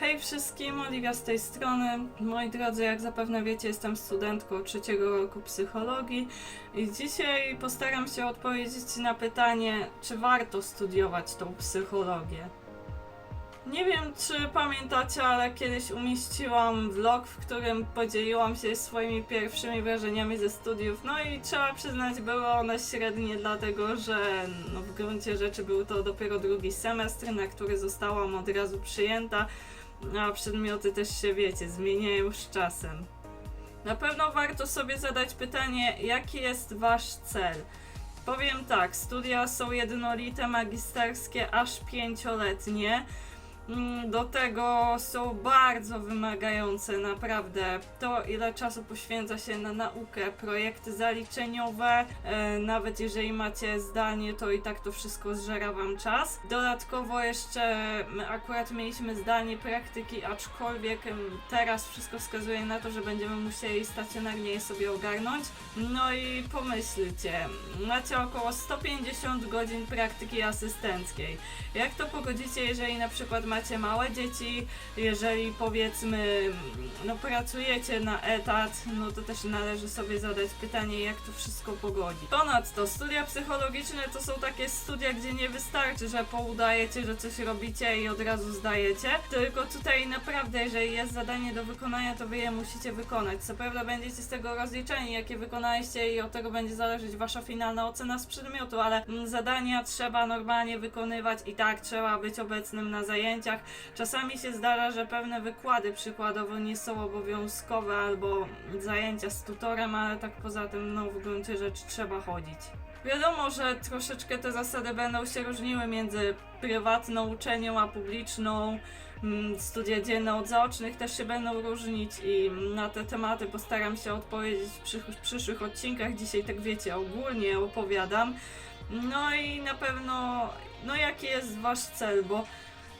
Hej wszystkim, Oliwia z tej strony. Moi drodzy, jak zapewne wiecie, jestem studentką trzeciego roku psychologii i dzisiaj postaram się odpowiedzieć na pytanie, czy warto studiować tą psychologię. Nie wiem, czy pamiętacie, ale kiedyś umieściłam vlog, w którym podzieliłam się swoimi pierwszymi wrażeniami ze studiów. No i trzeba przyznać, były one średnie, dlatego że no, w gruncie rzeczy był to dopiero drugi semestr, na który zostałam od razu przyjęta, a przedmioty też się, wiecie, zmieniają z czasem. Na pewno warto sobie zadać pytanie, jaki jest wasz cel? Powiem tak, studia są jednolite, magisterskie, aż pięcioletnie. Mm, Do tego są bardzo wymagające, naprawdę. To, ile czasu poświęca się na naukę, projekty zaliczeniowe, e, nawet jeżeli macie zdanie, to i tak to wszystko zżera wam czas. Dodatkowo jeszcze akurat mieliśmy zdanie praktyki, aczkolwiek teraz wszystko wskazuje na to, że będziemy musieli stacjonarnie je sobie ogarnąć. No i pomyślcie, macie około 150 godzin praktyki asystenckiej. Jak to pogodzicie, jeżeli na przykład macie małe dzieci, jeżeli powiedzmy, no pracujecie na etat, no to też należy sobie zadać pytanie, jak to wszystko pogodzić. Ponadto, studia psychologiczne to są takie studia, gdzie nie wystarczy, że poudajecie, że coś robicie i od razu zdajecie, tylko tutaj naprawdę, jeżeli jest zadanie do wykonania, to wy je musicie wykonać. Co prawda będziecie z tego rozliczeni, jakie wykonaliście i od tego będzie zależeć wasza finalna ocena z przedmiotu, ale mm, zadania trzeba normalnie wykonywać i tak trzeba być obecnym na zajęciach. Czasami się zdarza, że pewne wykłady przykładowo nie są obowiązkowe albo zajęcia z tutorem, ale tak poza tym, no w gruncie rzeczy trzeba chodzić. Wiadomo, że troszeczkę te zasady będą się różniły między prywatną uczelnią a publiczną. Mm, Studia dzienne od zaocznych też się będą różnić i na te tematy postaram się odpowiedzieć w przysz- w przyszłych odcinkach. Dzisiaj tak wiecie, ogólnie opowiadam. No i na pewno, no jaki jest wasz cel, bo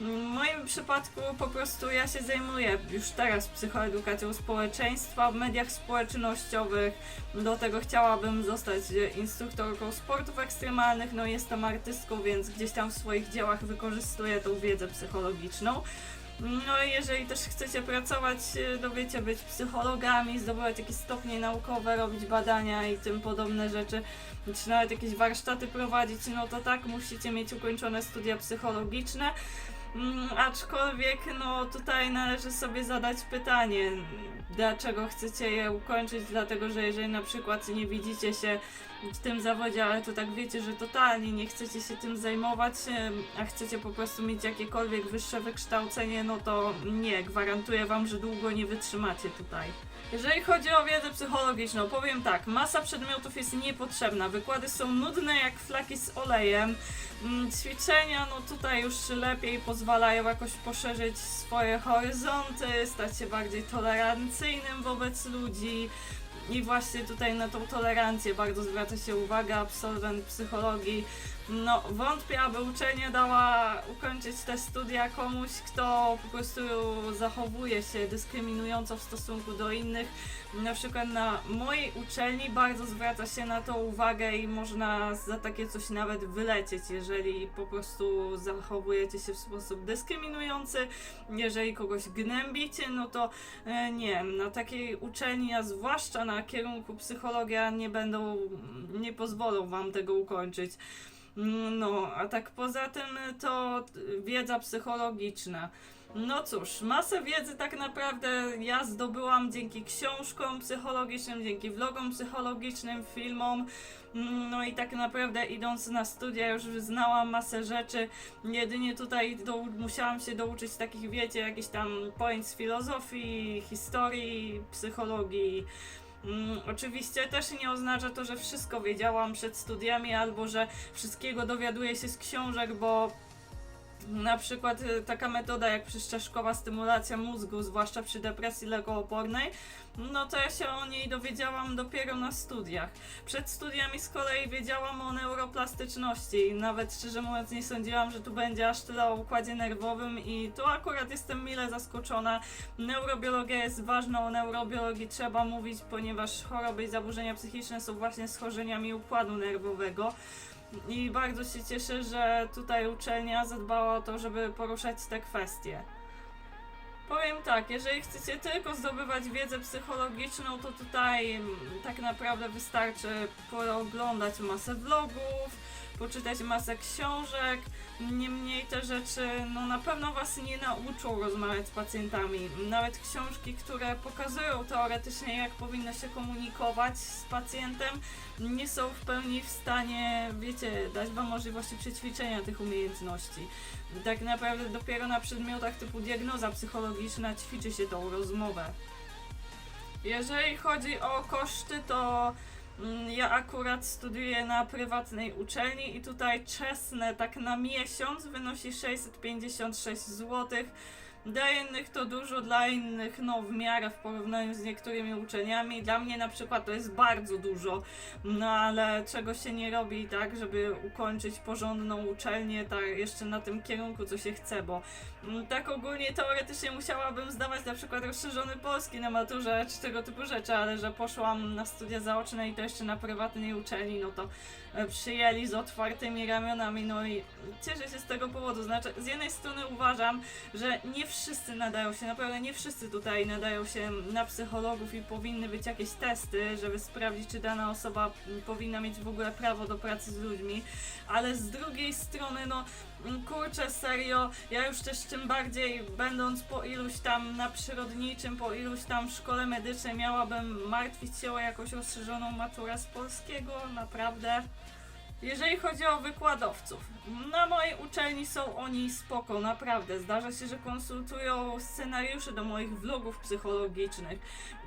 w moim przypadku po prostu ja się zajmuję już teraz psychoedukacją społeczeństwa w mediach społecznościowych. Do tego chciałabym zostać instruktorką sportów ekstremalnych. No jestem artystką, więc gdzieś tam w swoich dziełach wykorzystuję tą wiedzę psychologiczną. No i jeżeli też chcecie pracować, e, no wiecie, być psychologami, zdobywać jakieś stopnie naukowe, robić badania i tym podobne rzeczy, czy nawet jakieś warsztaty prowadzić, no to tak, musicie mieć ukończone studia psychologiczne. Mm, aczkolwiek, no tutaj należy sobie zadać pytanie, dlaczego chcecie je ukończyć, dlatego że jeżeli na przykład nie widzicie się w tym zawodzie, ale to tak wiecie, że totalnie nie chcecie się tym zajmować, a chcecie po prostu mieć jakiekolwiek wyższe wykształcenie, no to nie, gwarantuję wam, że długo nie wytrzymacie tutaj. Jeżeli chodzi o wiedzę psychologiczną, powiem tak, masa przedmiotów jest niepotrzebna, wykłady są nudne jak flaki z olejem, Mm, ćwiczenia, no tutaj już lepiej pozwalają jakoś poszerzyć swoje horyzonty, stać się bardziej tolerancyjnym wobec ludzi. I właśnie tutaj na tą tolerancję bardzo zwraca się uwaga absolwent psychologii. No, wątpię, aby uczelnia dała ukończyć te studia komuś, kto po prostu zachowuje się dyskryminująco w stosunku do innych. Na przykład na mojej uczelni bardzo zwraca się na to uwagę i można za takie coś nawet wylecieć, jeżeli po prostu zachowujecie się w sposób dyskryminujący, jeżeli kogoś gnębicie, no to e, nie, na takiej uczelni, a zwłaszcza na kierunku psychologia nie będą, nie pozwolą wam tego ukończyć. No, a tak poza tym to wiedza psychologiczna. No cóż, masę wiedzy tak naprawdę ja zdobyłam dzięki książkom psychologicznym, dzięki vlogom psychologicznym, filmom. No i tak naprawdę idąc na studia już znałam masę rzeczy. Jedynie tutaj do, musiałam się douczyć takich, wiecie, jakichś tam pojęć z filozofii, historii, psychologii. Mm, oczywiście też nie oznacza to, że wszystko wiedziałam przed studiami albo że wszystkiego dowiaduję się z książek, bo na przykład y, taka metoda jak przyszczeszkowa stymulacja mózgu, zwłaszcza przy depresji lekoopornej, no to ja się o niej dowiedziałam dopiero na studiach. Przed studiami z kolei wiedziałam o neuroplastyczności i nawet szczerze mówiąc nie sądziłam, że tu będzie aż tyle o układzie nerwowym i tu akurat jestem mile zaskoczona. Neurobiologia jest ważna, o neurobiologii trzeba mówić, ponieważ choroby i zaburzenia psychiczne są właśnie schorzeniami układu nerwowego. I bardzo się cieszę, że tutaj uczelnia zadbała o to, żeby poruszać te kwestie. Powiem tak, jeżeli chcecie tylko zdobywać wiedzę psychologiczną, to tutaj tak naprawdę wystarczy pooglądać masę vlogów, poczytać masę książek. Niemniej te rzeczy no, na pewno Was nie nauczą rozmawiać z pacjentami. Nawet książki, które pokazują teoretycznie, jak powinno się komunikować z pacjentem, nie są w pełni w stanie, wiecie, dać Wam możliwości przećwiczenia tych umiejętności. Tak naprawdę dopiero na przedmiotach typu diagnoza psychologiczna ćwiczy się tą rozmowę. Jeżeli chodzi o koszty, to ja akurat studiuję na prywatnej uczelni i tutaj czesne tak na miesiąc wynosi 656 zł. Dla innych to dużo, dla innych no w miarę w porównaniu z niektórymi uczelniami. Dla mnie na przykład to jest bardzo dużo, no ale czego się nie robi tak, żeby ukończyć porządną uczelnię, tak jeszcze na tym kierunku, co się chce, bo mm, tak ogólnie teoretycznie musiałabym zdawać na przykład rozszerzony polski na maturze, czy tego typu rzeczy, ale że poszłam na studia zaoczne i to jeszcze na prywatnej uczelni, no to e, przyjęli z otwartymi ramionami, no i cieszę się z tego powodu. Znaczy, z jednej strony uważam, że nie wszyscy nadają się, naprawdę nie wszyscy tutaj nadają się na psychologów i powinny być jakieś testy, żeby sprawdzić, czy dana osoba powinna mieć w ogóle prawo do pracy z ludźmi, ale z drugiej strony, no mm, kurczę, serio, ja już też tym bardziej, będąc po iluś tam na przyrodniczym, po iluś tam szkole medycznej, miałabym martwić się o jakąś rozszerzoną maturę z polskiego, naprawdę. Jeżeli chodzi o wykładowców, na mojej uczelni są oni spoko, naprawdę. Zdarza się, że konsultują scenariusze do moich vlogów psychologicznych.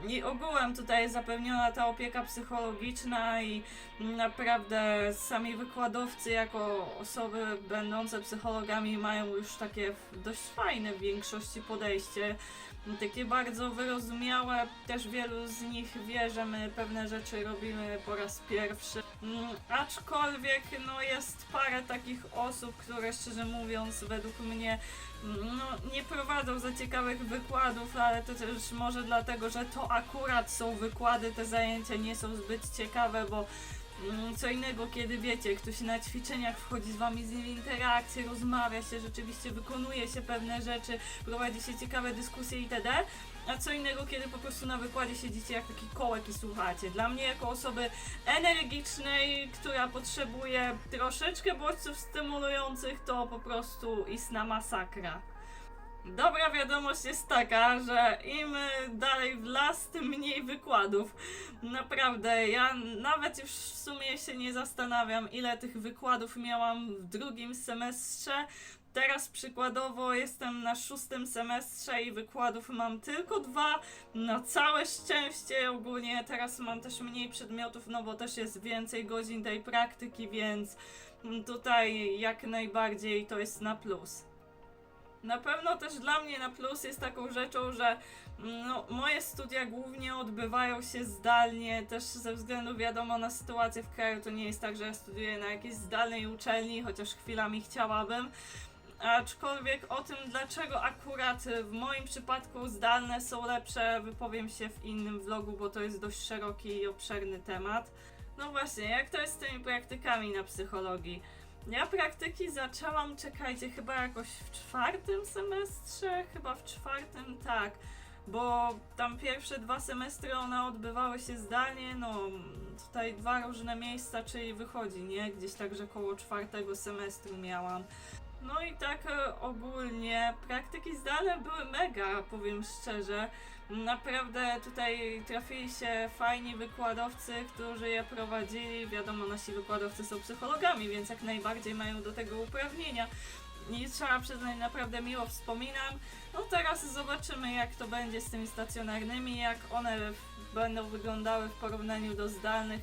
I ogółem tutaj jest zapewniona ta opieka psychologiczna i naprawdę sami wykładowcy jako osoby będące psychologami mają już takie dość fajne w większości podejście. Takie bardzo wyrozumiałe, też wielu z nich wie, że my pewne rzeczy robimy po raz pierwszy. Mm, Aczkolwiek no, jest parę takich osób, które szczerze mówiąc według mnie no, nie prowadzą za ciekawych wykładów, ale to też może dlatego, że to akurat są wykłady, te zajęcia nie są zbyt ciekawe, bo Mm, Co innego, kiedy wiecie, ktoś na ćwiczeniach wchodzi z wami z nim w interakcję, rozmawia się, rzeczywiście wykonuje się pewne rzeczy, prowadzi się ciekawe dyskusje itd. A co innego, kiedy po prostu na wykładzie siedzicie jak taki kołek i słuchacie. Dla mnie, jako osoby energicznej, która potrzebuje troszeczkę bodźców stymulujących, to po prostu istna masakra. Dobra wiadomość jest taka, że im dalej w las, tym mniej wykładów. Naprawdę, ja nawet już w sumie się nie zastanawiam, ile tych wykładów miałam w drugim semestrze. Teraz przykładowo jestem na szóstym semestrze i wykładów mam tylko dwa. Na całe szczęście ogólnie teraz mam też mniej przedmiotów, no bo też jest więcej godzin tej praktyki, więc tutaj jak najbardziej to jest na plus. Na pewno też dla mnie na plus jest taką rzeczą, że no, moje studia głównie odbywają się zdalnie, też ze względu wiadomo na sytuację w kraju. To nie jest tak, że ja studiuję na jakiejś zdalnej uczelni, chociaż chwilami chciałabym. Aczkolwiek o tym, dlaczego akurat w moim przypadku zdalne są lepsze, wypowiem się w innym vlogu, bo to jest dość szeroki i obszerny temat. No właśnie, jak to jest z tymi praktykami na psychologii? Ja praktyki zaczęłam, czekajcie, chyba jakoś w czwartym semestrze, chyba w czwartym, tak. Bo tam pierwsze dwa semestry one odbywały się zdalnie, no tutaj dwa różne miejsca, czyli wychodzi, nie? Gdzieś także koło czwartego semestru miałam. No i tak e, ogólnie praktyki zdalne były mega, powiem szczerze. Naprawdę tutaj trafili się fajni wykładowcy, którzy je prowadzili. Wiadomo, nasi wykładowcy są psychologami, więc jak najbardziej mają do tego uprawnienia. I trzeba przyznać, naprawdę miło wspominam. No teraz zobaczymy, jak to będzie z tymi stacjonarnymi, jak one będą wyglądały w porównaniu do zdalnych.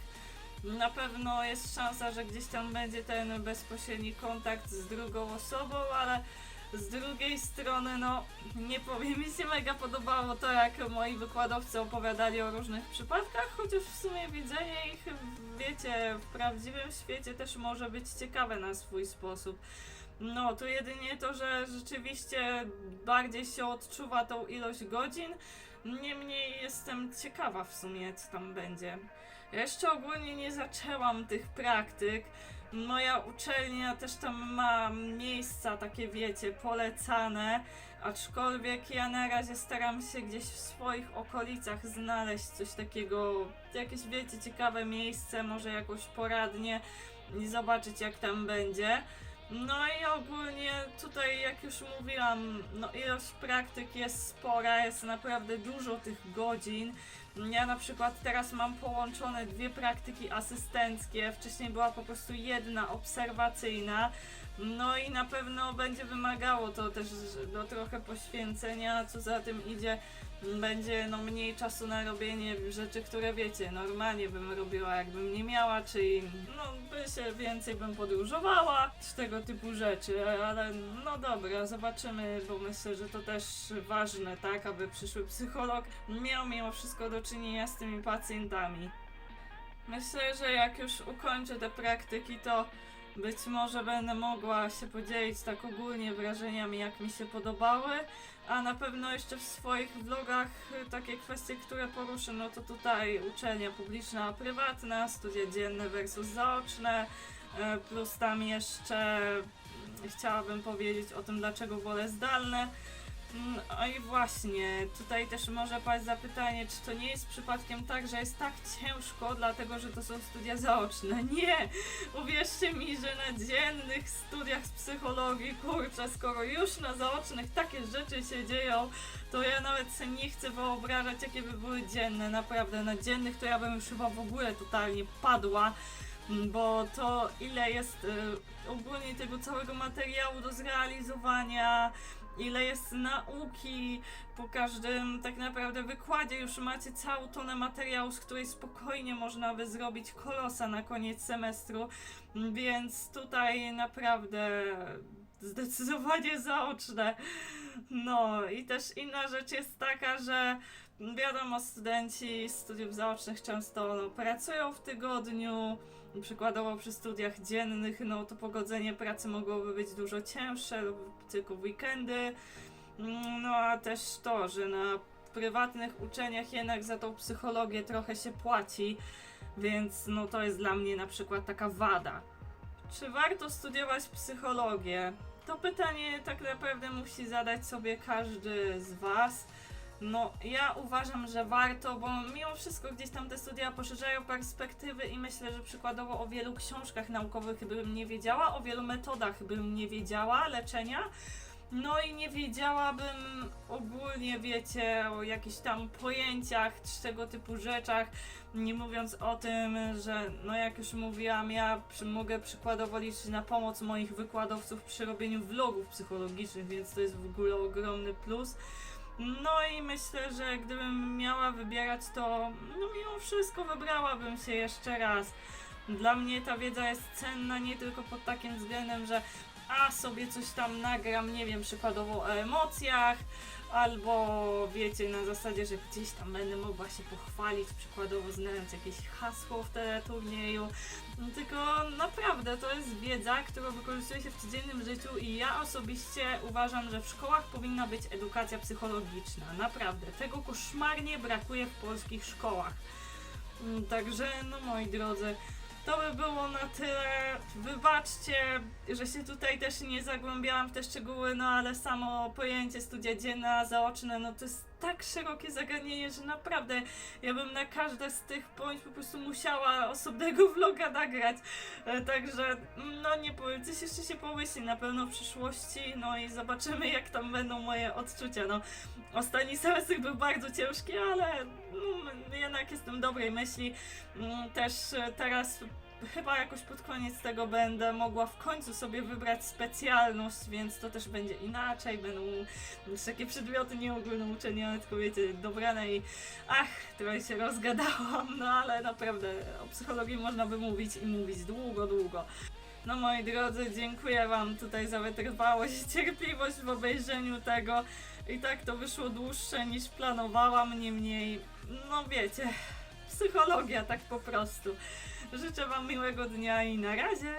Na pewno jest szansa, że gdzieś tam będzie ten bezpośredni kontakt z drugą osobą, ale z drugiej strony, no nie powiem, mi się mega podobało to, jak moi wykładowcy opowiadali o różnych przypadkach, chociaż w sumie widzenie ich, wiecie, w prawdziwym świecie też może być ciekawe na swój sposób. No, tu jedynie to, że rzeczywiście bardziej się odczuwa tą ilość godzin. Niemniej jestem ciekawa w sumie, co tam będzie. Ja jeszcze ogólnie nie zaczęłam tych praktyk. Moja uczelnia też tam ma miejsca takie, wiecie, polecane, aczkolwiek ja na razie staram się gdzieś w swoich okolicach znaleźć coś takiego, jakieś, wiecie, ciekawe miejsce, może jakąś poradnię i zobaczyć jak tam będzie. No i ogólnie tutaj, jak już mówiłam, no ilość praktyk jest spora, jest naprawdę dużo tych godzin. Ja na przykład teraz mam połączone dwie praktyki asystenckie, wcześniej była po prostu jedna obserwacyjna. No i na pewno będzie wymagało to też no, trochę poświęcenia, co za tym idzie, będzie no mniej czasu na robienie rzeczy, które wiecie, normalnie bym robiła jakbym nie miała, czyli no by się więcej bym podróżowała, czy tego typu rzeczy, ale no dobra, zobaczymy, bo myślę, że to też ważne, tak, aby przyszły psycholog miał mimo wszystko do czynienia z tymi pacjentami. Myślę, że jak już ukończę te praktyki, to być może będę mogła się podzielić tak ogólnie wrażeniami, jak mi się podobały, a na pewno jeszcze w swoich vlogach y, takie kwestie, które poruszę, no to tutaj uczelnia publiczna, prywatna, studia dzienne versus zaoczne, y, plus tam jeszcze chciałabym powiedzieć o tym, dlaczego wolę zdalne. A i właśnie, tutaj też może paść zapytanie, czy to nie jest przypadkiem tak, że jest tak ciężko, dlatego że to są studia zaoczne. Nie! Uwierzcie mi, że na dziennych studiach z psychologii, kurczę, skoro już na zaocznych takie rzeczy się dzieją, to ja nawet sobie nie chcę wyobrażać, jakie by były dzienne. Naprawdę, na dziennych to ja bym już chyba w ogóle totalnie padła. Mm, Bo to ile jest y, ogólnie tego całego materiału do zrealizowania, ile jest nauki po każdym tak naprawdę wykładzie już macie całą tonę materiału, z której spokojnie można by zrobić kolosa na koniec semestru, więc tutaj naprawdę zdecydowanie zaoczne. No i też inna rzecz jest taka, że wiadomo, studenci studiów zaocznych często no, pracują w tygodniu, przykładowo przy studiach dziennych, no to pogodzenie pracy mogłoby być dużo cięższe lub tylko w weekendy. Mm, No a też to, że na prywatnych uczeniach jednak za tą psychologię trochę się płaci, więc no to jest dla mnie na przykład taka wada. Czy warto studiować psychologię? To pytanie tak naprawdę musi zadać sobie każdy z Was. No, ja uważam, że warto, bo mimo wszystko gdzieś tam te studia poszerzają perspektywy i myślę, że przykładowo o wielu książkach naukowych bym nie wiedziała, o wielu metodach bym nie wiedziała leczenia. No i nie wiedziałabym ogólnie, wiecie, o jakichś tam pojęciach czy tego typu rzeczach, nie mówiąc o tym, że no jak już mówiłam, ja przy, mogę przykładowo liczyć na pomoc moich wykładowców przy robieniu vlogów psychologicznych, więc to jest w ogóle ogromny plus. No i myślę, że gdybym miała wybierać, to no mimo wszystko wybrałabym się jeszcze raz. Dla mnie ta wiedza jest cenna nie tylko pod takim względem, że a sobie coś tam nagram, nie wiem, przykładowo o emocjach, albo wiecie, na zasadzie, że gdzieś tam będę mogła się pochwalić, przykładowo znając jakieś hasło w teleturnieju, No tylko naprawdę to jest wiedza, którą wykorzystuje się w codziennym życiu i ja osobiście uważam, że w szkołach powinna być edukacja psychologiczna. Naprawdę, tego koszmarnie brakuje w polskich szkołach. Mm, Także, no moi drodzy, to by było na tyle. Wybaczcie, że się tutaj też nie zagłębiałam w te szczegóły, no ale samo pojęcie studia dzienne, a zaoczne, no to jest tak szerokie zagadnienie, że naprawdę ja bym na każde z tych pojęć po prostu musiała osobnego vloga nagrać. E, Także, no nie powiem, coś jeszcze się pomyśli na pewno w przyszłości, no i zobaczymy jak tam będą moje odczucia. No, ostatni semestr był bardzo ciężki, ale no, jednak jestem dobrej myśli. Mm, Też e, teraz chyba jakoś pod koniec tego będę mogła w końcu sobie wybrać specjalność, więc to też będzie inaczej. Będą takie przedmioty nie ogólnouczenione, tylko wiecie, dobrane i ach, trochę się rozgadałam, no ale naprawdę o psychologii można by mówić i mówić długo, długo. No moi drodzy, dziękuję Wam tutaj za wytrwałość i cierpliwość w obejrzeniu tego. I tak to wyszło dłuższe niż planowałam, niemniej, no wiecie, psychologia tak po prostu. Życzę Wam miłego dnia i na razie!